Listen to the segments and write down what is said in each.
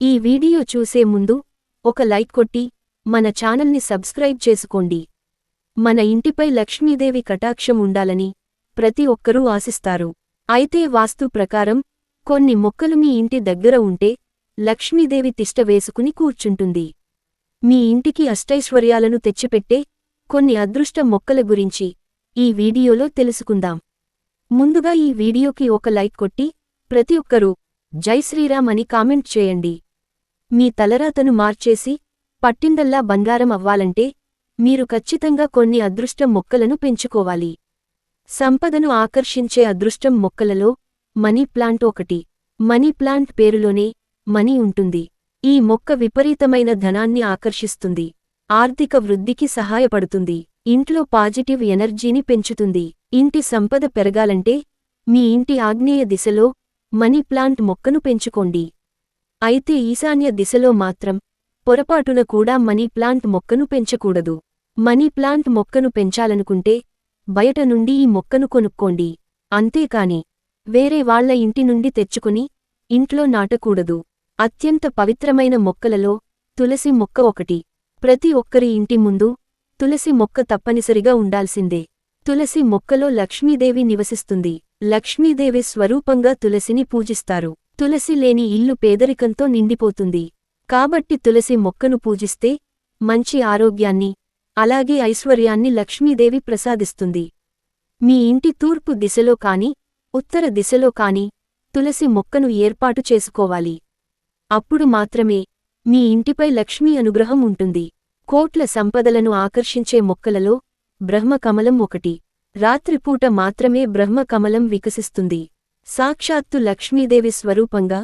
ఈ వీడియో చూసే ముందు ఒక లైక్ కొట్టి మన ఛానల్ని సబ్స్క్రైబ్ చేసుకోండి. మన ఇంటిపై లక్ష్మీదేవి కటాక్షం ఉండాలని ప్రతి ఒక్కరూ ఆశిస్తారు. అయితే వాస్తు ప్రకారం కొన్ని మొక్కలు మీ ఇంటి దగ్గర ఉంటే లక్ష్మీదేవి తిష్ట వేసుకుని కూర్చుంటుంది. మీ ఇంటికి అష్టైశ్వర్యాలను తెచ్చిపెట్టే కొన్ని అదృష్ట మొక్కల గురించి ఈ వీడియోలో తెలుసుకుందాం. ముందుగా ఈ వీడియోకి ఒక లైక్ కొట్టి ప్రతి ఒక్కరూ జై శ్రీరామ్ అని కామెంట్ చేయండి. మీ తలరాతను మార్చేసి పట్టిందల్లా బంగారం అవ్వాలంటే మీరు ఖచ్చితంగా కొన్ని అదృష్టం మొక్కలను పెంచుకోవాలి. సంపదను ఆకర్షించే అదృష్టం మొక్కలలో మనీ ప్లాంట్ ఒకటి. మనీ ప్లాంట్ పేరులోనే మనీ ఉంటుంది. ఈ మొక్క విపరీతమైన ధనాన్ని ఆకర్షిస్తుంది. ఆర్థిక వృద్ధికి సహాయపడుతుంది. ఇంట్లో పాజిటివ్ ఎనర్జీని పెంచుతుంది. ఇంటి సంపద పెరగాలంటే మీ ఇంటి ఆగ్నేయ దిశలో మనీ ప్లాంట్ మొక్కను పెంచుకోండి. అయితే ఈశాన్య దిశలో మాత్రం పొరపాటున కూడా మనీ ప్లాంట్ మొక్కను పెంచకూడదు. మనీ ప్లాంట్ మొక్కను పెంచాలనుకుంటే బయట నుండి ఈ మొక్కను కొనుక్కోండి. అంతేకాని వేరే వాళ్ళ ఇంటి నుండి తెచ్చుకుని ఇంట్లో నాటకూడదు. అత్యంత పవిత్రమైన మొక్కలలో తులసి మొక్క ఒకటి. ప్రతి ఒక్కరి ఇంటి ముందు తులసి మొక్క తప్పనిసరిగా ఉండాల్సిందే. తులసి మొక్కలో లక్ష్మీదేవి నివసిస్తుంది. లక్ష్మీదేవి స్వరూపంగా తులసిని పూజిస్తారు. తులసి లేని ఇల్లు పేదరికంతో నిండిపోతుంది. కాబట్టి తులసి మొక్కను పూజిస్తే మంచి ఆరోగ్యాన్ని అలాగే ఐశ్వర్యాన్ని లక్ష్మీదేవి ప్రసాదిస్తుంది. మీ ఇంటి తూర్పు దిశలో కాని ఉత్తర దిశలో కాని తులసి మొక్కను ఏర్పాటు చేసుకోవాలి. అప్పుడు మాత్రమే మీ ఇంటిపై లక్ష్మీ అనుగ్రహం ఉంటుంది. కోట్ల సంపదలను ఆకర్షించే మొక్కలలో బ్రహ్మకమలం ఒకటి. రాత్రిపూట మాత్రమే బ్రహ్మకమలం వికసిస్తుంది. సాక్షాత్తు లక్ష్మీదేవి స్వరూపంగా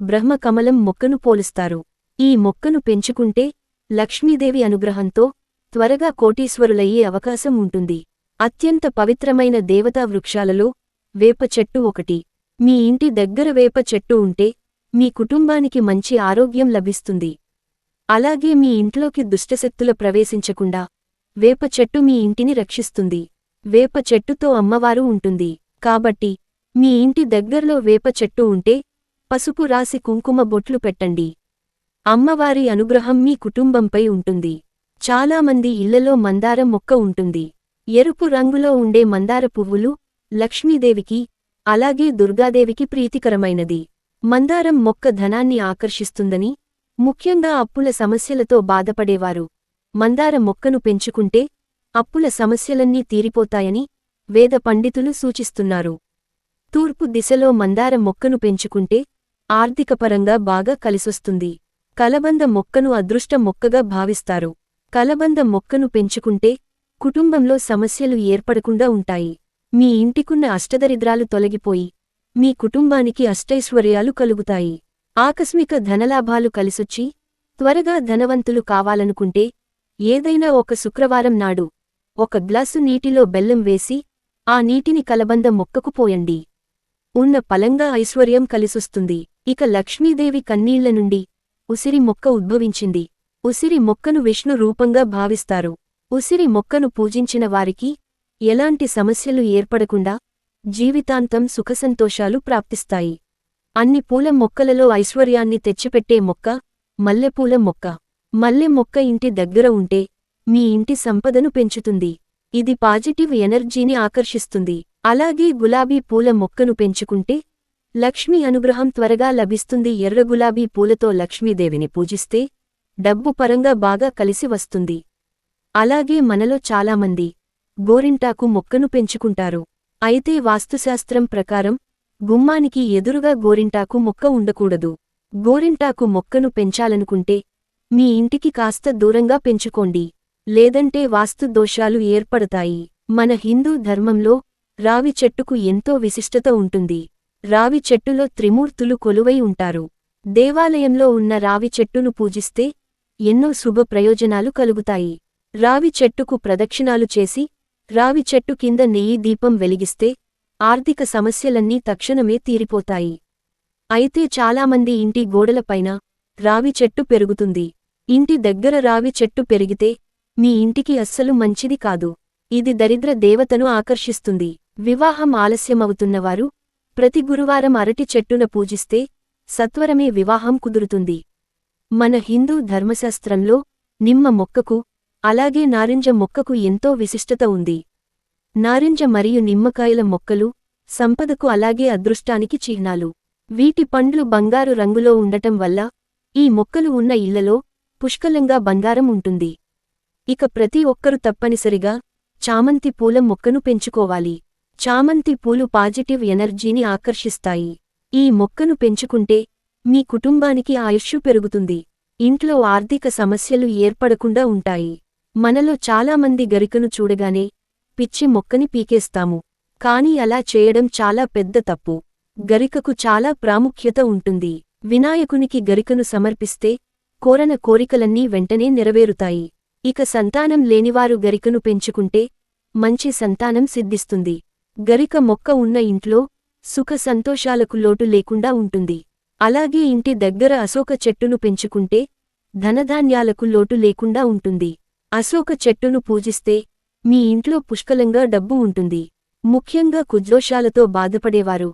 బ్రహ్మకమలం మొక్కను పోలుస్తారు. ఈ మొక్కను పెంచుకుంటే లక్ష్మీదేవి అనుగ్రహంతో త్వరగా కోటీశ్వరులయ్యే అవకాశం ఉంటుంది. అత్యంత పవిత్రమైన దేవతా వృక్షాలలో వేప చెట్టు ఒకటి. మీ ఇంటి దగ్గర వేప చెట్టు ఉంటే మీ కుటుంబానికి మంచి ఆరోగ్యం లభిస్తుంది. అలాగే మీ ఇంట్లోకి దుష్టశక్తుల ప్రవేశించకుండా వేప చెట్టు మీ ఇంటిని రక్షిస్తుంది. వేప చెట్టుతో అమ్మవారు ఉంటుంది. కాబట్టి మీ ఇంటి దగ్గర్లో వేప చెట్టు ఉంటే పసుపు రాసి కుంకుమ బొట్లు పెట్టండి. అమ్మవారి అనుగ్రహం మీ కుటుంబంపై ఉంటుంది. చాలామంది ఇళ్ళలో మందారం మొక్క ఉంటుంది. ఎరుపు రంగులో ఉండే మందార పువ్వులు లక్ష్మీదేవికి అలాగే దుర్గాదేవికి ప్రీతికరమైనది. మందారం మొక్క ధనాన్ని ఆకర్షిస్తుందని ముఖ్యంగా అప్పుల సమస్యలతో బాధపడేవారు. మందార మొక్కను పెంచుకుంటే అప్పుల సమస్యలన్నీ తీరిపోతాయని వేద పండితులు సూచిస్తున్నారు. తూర్పు దిశలో మందార మొక్కను పెంచుకుంటే ఆర్థికపరంగా బాగా కలిసొస్తుంది. కలబంద మొక్కను అదృష్ట మొక్కగా భావిస్తారు. కలబంద మొక్కను పెంచుకుంటే కుటుంబంలో సమస్యలు ఏర్పడకుండా ఉంటాయి. మీ ఇంటికున్న అష్టదరిద్రాలు తొలగిపోయి మీ కుటుంబానికి అష్టైశ్వర్యాలు కలుగుతాయి. ఆకస్మిక ధనలాభాలు కలిసొచ్చి త్వరగా ధనవంతులు కావాలనుకుంటే ఏదైనా ఒక శుక్రవారం నాడు ఒక గ్లాసు నీటిలో బెల్లం వేసి ఆ నీటిని కలబంద మొక్కకు పోయండి. ఉన్న పలంగా ఐశ్వర్యం కలిసొస్తుంది. ఇక లక్ష్మీదేవి కన్నీళ్ళ నుండి ఉసిరి మొక్క ఉద్భవించింది. ఉసిరి మొక్కను విష్ణు రూపంగా భావిస్తారు. ఉసిరి మొక్కను పూజించిన వారికి ఎలాంటి సమస్యలు ఏర్పడకుండా జీవితాంతం సుఖసంతోషాలు ప్రాప్తిస్తాయి. అన్ని పూల మొక్కలలో ఐశ్వర్యాన్ని తెచ్చిపెట్టే మొక్క మల్లెపూల మొక్క. మల్లె మొక్క ఇంటి దగ్గర ఉంటే మీ ఇంటి సంపదను పెంచుతుంది. ఇది పాజిటివ్ ఎనర్జీని ఆకర్షిస్తుంది. అలాగే గులాబీ పూల మొక్కను పెంచుకుంటే లక్ష్మీ అనుగ్రహం త్వరగా లభిస్తుంది. ఎర్ర గులాబీ పూలతో లక్ష్మీదేవిని పూజిస్తే డబ్బు పరంగా బాగా కలిసి వస్తుంది. అలాగే మనలో చాలామంది గోరింటాకు మొక్కను పెంచుకుంటారు. అయితే వాస్తుశాస్త్రం ప్రకారం గుమ్మానికి ఎదురుగా గోరింటాకు మొక్క ఉండకూడదు. గోరింటాకు మొక్కను పెంచాలనుకుంటే మీ ఇంటికి కాస్త దూరంగా పెంచుకోండి. లేదంటే వాస్తు దోషాలు ఏర్పడతాయి. మన హిందూ ధర్మంలో రావి చెట్టుకు ఎంతో విశిష్టత ఉంటుంది. రావి చెట్టులో త్రిమూర్తులు కొలువై ఉంటారు. దేవాలయంలో ఉన్న రావి చెట్టును పూజిస్తే ఎన్నో శుభ ప్రయోజనాలు కలుగుతాయి. రావి చెట్టుకు ప్రదక్షిణాలు చేసి రావి చెట్టు కింద నెయ్యి దీపం వెలిగిస్తే ఆర్థిక సమస్యలన్నీ తక్షణమే తీరిపోతాయి. అయితే చాలామంది ఇంటి గోడలపైన రావి చెట్టు పెరుగుతుంది. ఇంటి దగ్గర రావి చెట్టు పెరిగితే మీ ఇంటికి అస్సలు మంచిది కాదు. ఇది దరిద్ర దేవతను ఆకర్షిస్తుంది. వివాహం ఆలస్యమవుతున్నవారు ప్రతి గురువారం అరటి చెట్టున పూజిస్తే సత్వరమే వివాహం కుదురుతుంది. మన హిందూ ధర్మశాస్త్రంలో నిమ్మ మొక్కకు అలాగే నారింజ మొక్కకు ఎంతో విశిష్టత ఉంది. నారింజ మరియు నిమ్మకాయల మొక్కలు సంపదకు అలాగే అదృష్టానికి చిహ్నాలు. వీటి పండ్లు బంగారు రంగులో ఉండటం వల్ల ఈ మొక్కలు ఉన్న ఇళ్ళలో పుష్కలంగా బంగారం ఉంటుంది. ఇక ప్రతి ఒక్కరు తప్పనిసరిగా చామంతి పూల మొక్కను పెంచుకోవాలి. చామంతి పూలు పాజిటివ్ ఎనర్జీని ఆకర్షిస్తాయి. ఈ మొక్కను పెంచుకుంటే మీ కుటుంబానికి ఆయుష్షు పెరుగుతుంది. ఇంట్లో ఆర్థిక సమస్యలు ఏర్పడకుండా ఉంటాయి. మనలో చాలామంది గరికను చూడగానే పిచ్చి మొక్కని పీకేస్తాము. కాని అలా చేయడం చాలా పెద్ద తప్పు. గరికకు చాలా ప్రాముఖ్యత ఉంటుంది. వినాయకునికి గరికను సమర్పిస్తే కోరన కోరికలన్నీ వెంటనే నెరవేరుతాయి. ఇక సంతానం లేనివారు గరికను పెంచుకుంటే మంచి సంతానం సిద్ధిస్తుంది. గరిక మొక్క ఉన్న ఇంట్లో సుఖ సంతోషాలకు లోటు లేకుండా ఉంటుంది. అలాగే ఇంటి దగ్గర అశోక చెట్టును పెంచుకుంటే ధనధాన్యాలకు లోటు లేకుండా ఉంటుంది. అశోక చెట్టును పూజిస్తే మీ ఇంట్లో పుష్కలంగా డబ్బు ఉంటుంది. ముఖ్యంగా కుద్రోషాలతో బాధపడేవారు.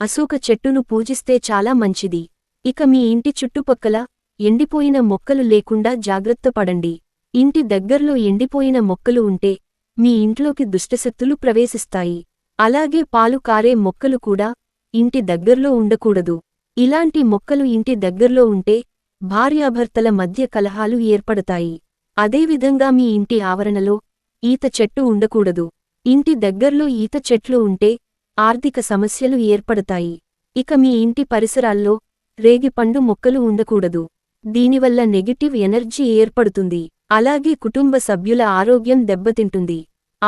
అశోక చెట్టును పూజిస్తే చాలా మంచిది. ఇక మీ ఇంటి చుట్టుపక్కల ఎండిపోయిన మొక్కలు లేకుండా జాగ్రత్త పడండి. ఇంటి దగ్గర్లో ఎండిపోయిన మొక్కలు ఉంటే మీ ఇంట్లోకి దుష్టశక్తులు ప్రవేశిస్తాయి. అలాగే పాలు కారే మొక్కలు కూడా ఇంటి దగ్గర్లో ఉండకూడదు. ఇలాంటి మొక్కలు ఇంటి దగ్గర్లో ఉంటే భార్యాభర్తల మధ్య కలహాలు ఏర్పడతాయి. అదేవిధంగా మీ ఇంటి ఆవరణలో ఈత చెట్టు ఉండకూడదు. ఇంటి దగ్గర్లో ఈత చెట్లు ఉంటే ఆర్థిక సమస్యలు ఏర్పడతాయి. ఇక మీ ఇంటి పరిసరాల్లో రేగిపండు మొక్కలు ఉండకూడదు. దీనివల్ల నెగిటివ్ ఎనర్జీ ఏర్పడుతుంది. అలాగే కుటుంబ సభ్యుల ఆరోగ్యం దెబ్బతింటుంది.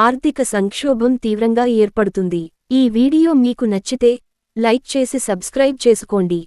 ఆర్థిక సంక్షోభం తీవ్రంగా ఏర్పడుతుంది. ఈ వీడియో మీకు నచ్చితే లైక్ చేసి సబ్స్క్రైబ్ చేసుకోండి.